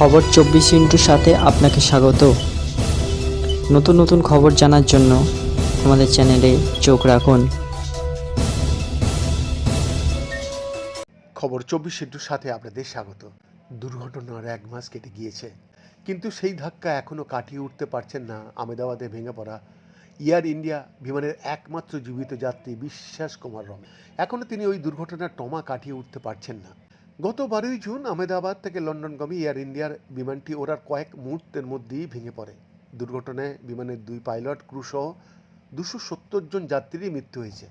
খবর চব্বিশ ইন্টুর সাথে আপনাকে স্বাগত। নতুন নতুন খবর জানার জন্য আমাদের চ্যানেলে চোখ রাখুন। খবর চব্বিশ ইন্টুর সাথে আপনাদের স্বাগত। দুর্ঘটনার এক মাস কেটে গিয়েছে। কিন্তু সেই ধাক্কা এখনও কাটিয়ে উঠতে পারছেন না আমেদাবাদে ভেঙে পড়া এয়ার ইন্ডিয়া বিমানের একমাত্র জীবিত যাত্রী বিশ্বাস কুমার রমে এখনও তিনি ওই দুর্ঘটনার টমা কাটিয়ে উঠতে পারছেন না। গত বারোই জুন আহমেদাবাদ থেকে লন্ডনগামী এয়ার ইন্ডিয়ার বিমানটি ওড়ার কয়েক মুহূর্তের মধ্যেই ভেঙে পড়ে। দুর্ঘটনায় বিমানের দুই পাইলট ক্রুসহ দুশো সত্তর জন যাত্রীরই মৃত্যু হয়েছে।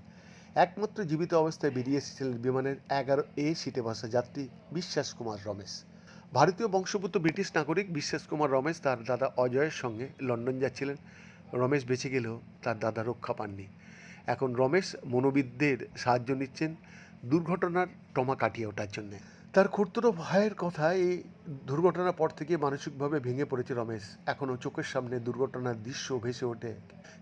একমাত্র জীবিত অবস্থায় বেরিয়ে এসেছিলেন বিমানের এগারো এ সিটে বসা যাত্রী বিশ্বাস কুমার রমেশ। ভারতীয় বংশোদ্ভূত ব্রিটিশ নাগরিক বিশ্বাস কুমার রমেশ তার দাদা অজয়ের সঙ্গে লন্ডন যাচ্ছিলেন। রমেশ বেঁচে গেলেও তার দাদা রক্ষা পাননি। এখন রমেশ মনোবিদদের সাহায্য নিচ্ছেন। দুর্ঘটনার টমা কাটিয়ে ওঠার জন্যে। তার খুড়তুড়ো ভাইয়ের কথা এই দুর্ঘটনার পর থেকে মানসিকভাবে ভেঙে পড়েছে রমেশ। এখনও চোখের সামনে দুর্ঘটনার দৃশ্য ভেসে ওঠে।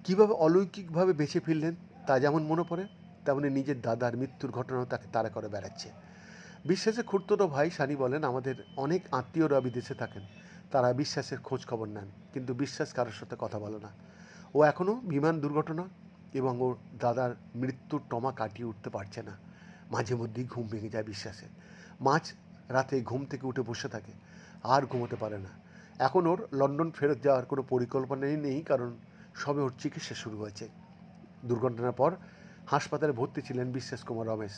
কীভাবে অলৌকিকভাবে বেঁচে ফিরলেন তা যেমন মনে পড়ে, তেমনি নিজের দাদার মৃত্যুর ঘটনাও তাকে তাড়া করে বেড়াচ্ছে। বিশ্বাসের খুড়তুটো ভাই সানি বলেন, আমাদের অনেক আত্মীয়রা বিদেশে থাকেন। তারা বিশ্বাসের খোঁজ খবর নেন, কিন্তু বিশ্বাস কারোর সাথে কথা বলে না। ও এখনও বিমান দুর্ঘটনা এবং ওর দাদার মৃত্যুর টমা কাটিয়ে উঠতে পারছে না। মাঝে মধ্যেই ঘুম ভেঙে যায় বিশ্বাসে মাঝ রাতে ঘুম থেকে উঠে বসে থাকে, আর ঘুমোতে পারে না। এখন ওর লন্ডন ফেরত যাওয়ার কোনো পরিকল্পনাই নেই, কারণ সবে ওর চিকিৎসা শুরু হয়েছে। দুর্ঘটনার পর হাসপাতালে ভর্তি ছিলেন বিশ্বাস কুমার রমেশ।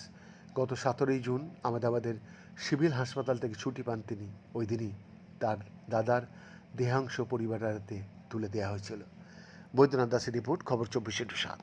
গত সতেরোই জুন আহমেদাবাদের সিভিল হাসপাতাল থেকে ছুটি পান তিনি। ওই দিনই তার দাদার দেহাংশ পরিবারের তুলে দেওয়া হয়েছিল। বৈদ্যনাথ দাসের রিপোর্ট, খবর চব্বিশে টু সাত।